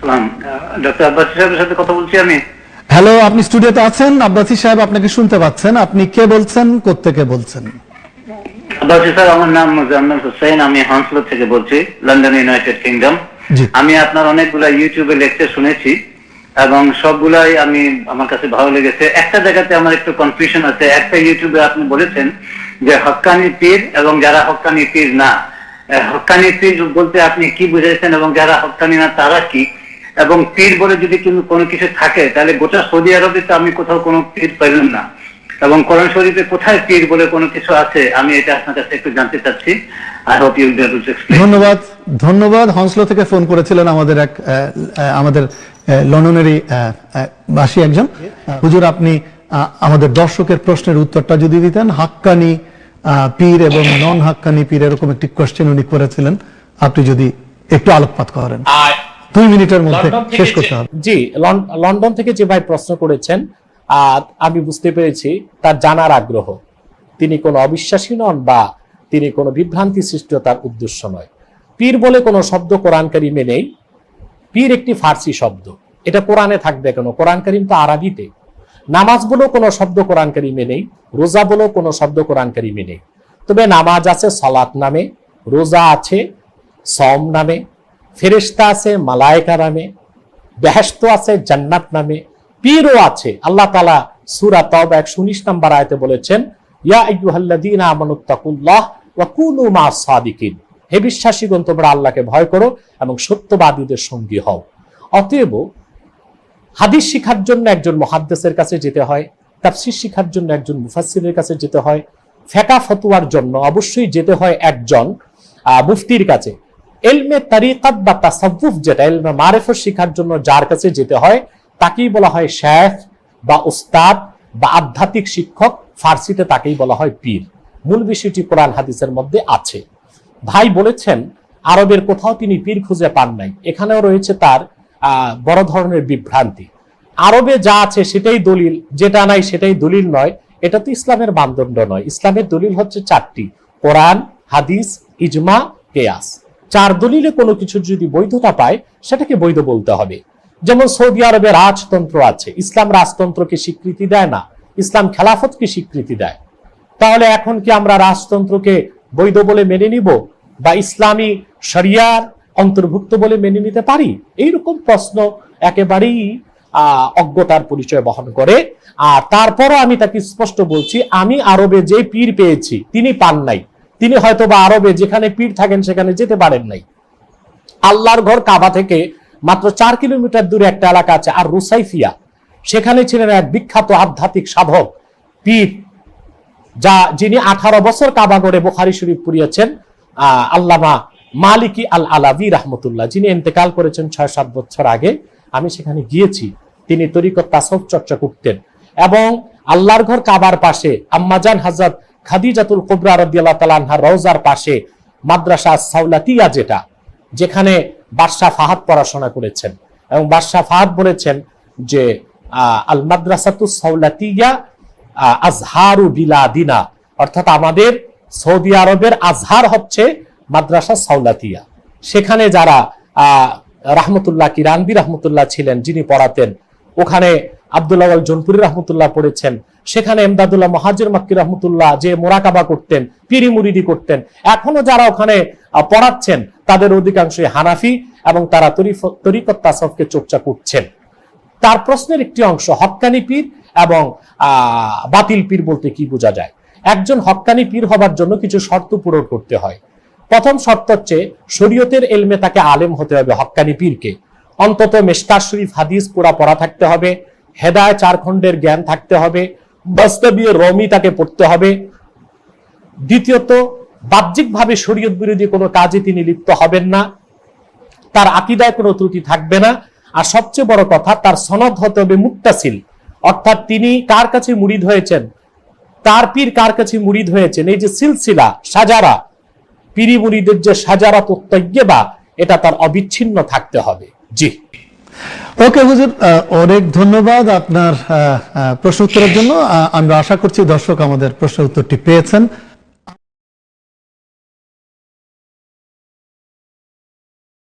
সালাম ডক্টর আব্বাস সাহেবের সাথে কথা বলছি আমি। হ্যালো আপনি স্টুডিওতে আছেন? আব্বাসি সাহেব আপনাকে শুনতে পাচ্ছেন। আপনি কে বলছেন? কোত্থেকে বলছেন? আব্বাস স্যার আমার নাম মোজাম্মেল হোসেন। আমি হাউন্সলো থেকে বলছি লন্ডন ইউনাইটেড কিংডম। আমি আপনার অনেকগুলা ইউটিউবে লেকচার শুনেছি এবং সবগুলাই আমি আমার কাছে ভালো লেগেছে। একটা জায়গাতে আমার একটু কনফিউশন আছে। একটা ইউটিউবে আপনি বলেছেন যে হক্কানি পীর এবং যারা হক্কানি পীর না। আহ, হক্কানি পীর বলতে আপনি কি বুঝেছেন এবং যারা হক্কানি না তারা কি? এবং পীর বলে যদি কোনো- কোনো কিছু থাকে তাহলে গোটা সৌদি আরবে তো আমি কোথাও কোনো পীর পাইলাম না। এবং কোরআন শরীফে কোথায় পীর বলে কোনো কিছু আছে আমি এটা আপনার কাছে একটু জানতে চাচ্ছি। আই হোপ ইউ ধন্যবাদ ধন্যবাদ। হংসলো থেকে ফোন করেছিলেন আমাদের এক আমাদের লন্ডনেরই বাসী একজন। হুজুর আপনি আহ, আমাদের দর্শকের প্রশ্নের উত্তরটা যদি দিতেন হাক্কানি আহ, পীর এবং নন হাক্কানি পীর এরকম একটি কোয়েশ্চেন উনি করেছিলেন আপনি যদি একটু আলোকপাত করেন। দুই মিনিটের মধ্যে শেষ করতে হবে। জি লন- লন্ডন থেকে যে ভাই প্রশ্ন করেছেন আর আমি বুঝতে পেরেছি তার জানার আগ্রহ। তিনি কোনো অবিশ্বাসী নন বা তিনি কোনো বিভ্রান্তি সৃষ্টি তার উদ্দেশ্য নয়। পীর বলে কোনো শব্দ কোরআন কারিমে নেই। পীর একটি ফার্সি শব্দ। এটা কোরআনে থাকবে কেন? কোরআন করিম তো আরবিতে। নামাজ বলেও কোনো শব্দ কোরআন কারিমে নেই। রোজা বলেও কোনো শব্দ কোরআন কারিমে নেই। তবে নামাজ আছে সলাৎ নামে রোজা আছে সম নামে ফেরেশতা আছে, মালায়েকা নামে বেহেস্ত আছে, জান্নাত নামে, পীরও আছে। আল্লাহ তালা সুরা তব একশো উনিশ নম্বর আয়তে বলেছেন, ইয়া আইয়ুহাল্লাযীনা আমানুত্তাকুল্লাহ হে বিশ্বাসীগণ, তোমরা আল্লাহকে ভয় করো এবং সত্যবাদীদের সঙ্গী হও। অতএব হাদিস শিখার জন্য একজন মহাদ্দেসের কাছে যেতে হয়, তাফসির শিখার জন্য একজন মুফাসসিরের কাছে যেতে হয়, ফেকা ফতুয়ার জন্য অবশ্যই যেতে হয় একজন মুফতির কাছে। এলমে তারিকাত বা তাসাউফ যেটা, এলমে মারেফত শিখার জন্য যার কাছে যেতে হয়, তাকেই বলা হয় শেখ বা উস্তাদ বা আধ্যাত্মিক শিক্ষক। ফার্সিতে তাকেই বলা হয় পীর। মূল বিষয়টি কোরআন হাদিসের মধ্যে আছে। ভাই বলেছেন, আরবের কোথাও তিনি পীর খুঁজে পান নাই। এখানেও রয়েছে তার বড় ধরনের বিভ্রান্তি। আরবে যা আছে সেটাই দলিল, যেটা নাই সেটাই দলিল নয়। এটা তো ইসলামের মানদণ্ড নয়। ইসলামের দলিল হচ্ছে চারটি। কোরআন, হাদিস, ইজমা, কেয়াস। চার দলিলে কোনো কিছু যদি বৈধতা পায়, সেটাকে বৈধ বলতে হবে। যেমন সৌদি আরবে রাজতন্ত্র আছে। ইসলাম রাজতন্ত্রকে স্বীকৃতি দেয় না। ইসলাম খেলাফতকে স্বীকৃতি দেয়। তাহলে এখন কি আমরা রাজতন্ত্রকে বৈধ বলে মেনে নিব বা ইসলামী শরিয়ার অন্তর্ভুক্ত বলে মেনে নিতে পারি? এইরকম প্রশ্ন একেবারেই অজ্ঞতার পরিচয় বহন করে। আর তারপরও আমি তাকে স্পষ্ট বলছি, আমি আরবে যে পীর পেয়েছি, তিনি পান নাই। তিনি হয়তো বা আরবে যেখানে পীর থাকেন সেখানে যেতে পারেন নাই। আল্লাহর ঘর কাবা থেকে মাত্র চার কিলোমিটার দূরে একটা এলাকা আছে আর রুসাইফিয়া। সেখানে ছিলেন এক বিখ্যাত আধ্যাত্মিক সাধক পীর যা যিনি আঠারো বছর কাবা গড়ে বোখারি শরীফ পুড়িয়েছেন আহ, আল্লামা মালিকি আল আলাবি রহমতুল্লাহ। যিনি ইন্তেকাল করেছেন ছয় সাত বছর আগে আমি সেখানে গিয়েছি। তিনি তরিকত তাসব চর্চা করতেন। এবং আল্লাহর ঘর কাবার পাশে আম্মাজান হাজরত খাদিজাতুল কুবরা রদিয়াল্লাহ তালানহার রওজার পাশে মাদ্রাসা সাউলাতিয়া যেটা, যেখানে বাদশাহ ফাহাদ পড়াশোনা করেছেন। এবং বাদশাহ ফাহাদ বলেছেন যে আল মাদ্রাসাতু সাউলাতিয়া আজহারু বিলাদিনা। অর্থাৎ আমাদের সৌদি আরবের আজহার হচ্ছে মাদ্রাসা সাউলাতিয়া সেখানে যারা রাহমতুল্লাহ কিরানবি রহমতুল্লাহ ছিলেন, যিনি পড়াতেন, ওখানে আব্দুল্লাহ জনপুরি রহমতুল্লাহ পড়েছেন। সেখানে এমদাদুল্লাহ মহাজির মাক্কি রহমতুল্লাহ যে মোরাকাবা করতেন পিরি মুরিদি করতেন, এখনও যারা ওখানে পড়াচ্ছেন, তাদের অধিকাংশই হানাফি এবং তারা তরিকত তাসফকে চর্চা করছেন। তার প্রশ্নের একটি অংশ হক্কানি পীর এবং বাতিল পীর বলতে কি বোঝা যায়? একজন হক্কানি পীর হবার জন্য কিছু শর্ত পূরণ করতে হয়। প্রথম শর্ত হচ্ছে, শরীয়তের এলমে তাকে আলেম হতে হবে হক্কানি পীরকে। অন্তত মেশকার শরীফ হাদিস পুরা পড়া থাকতে হবে। হেদায় চার খণ্ডের জ্ঞান থাকতে হবে, বাস্তবীয় রমি তাকে পড়তে হবে। দ্বিতীয়ত, বাহ্যিকভাবে শরীয়ত বিরোধী কোনো কাজে তিনি লিপ্ত হবেন না। তার আকিদায় কোনো ত্রুটি থাকবে না। আর সবচেয়ে বড় কথা, তার সনদ হতে হবে মুক্তাসিল অর্থাৎ তিনি কার কাছে মুরিদ হয়েছেন? তার পীর কার কাছে মুরিদ হয়েছেন? এই যে সিলসিলা, সাজারা পীরি মুরিদের যে সাজারা বা এটা তার অবিচ্ছিন্ন থাকতে হবে। জি। ওকে হুজুর অনেক ধন্যবাদ আপনার প্রশ্ন উত্তরের জন্য। আমরা আশা করছি দর্শক আমাদের প্রশ্ন উত্তরটি পেয়েছেন।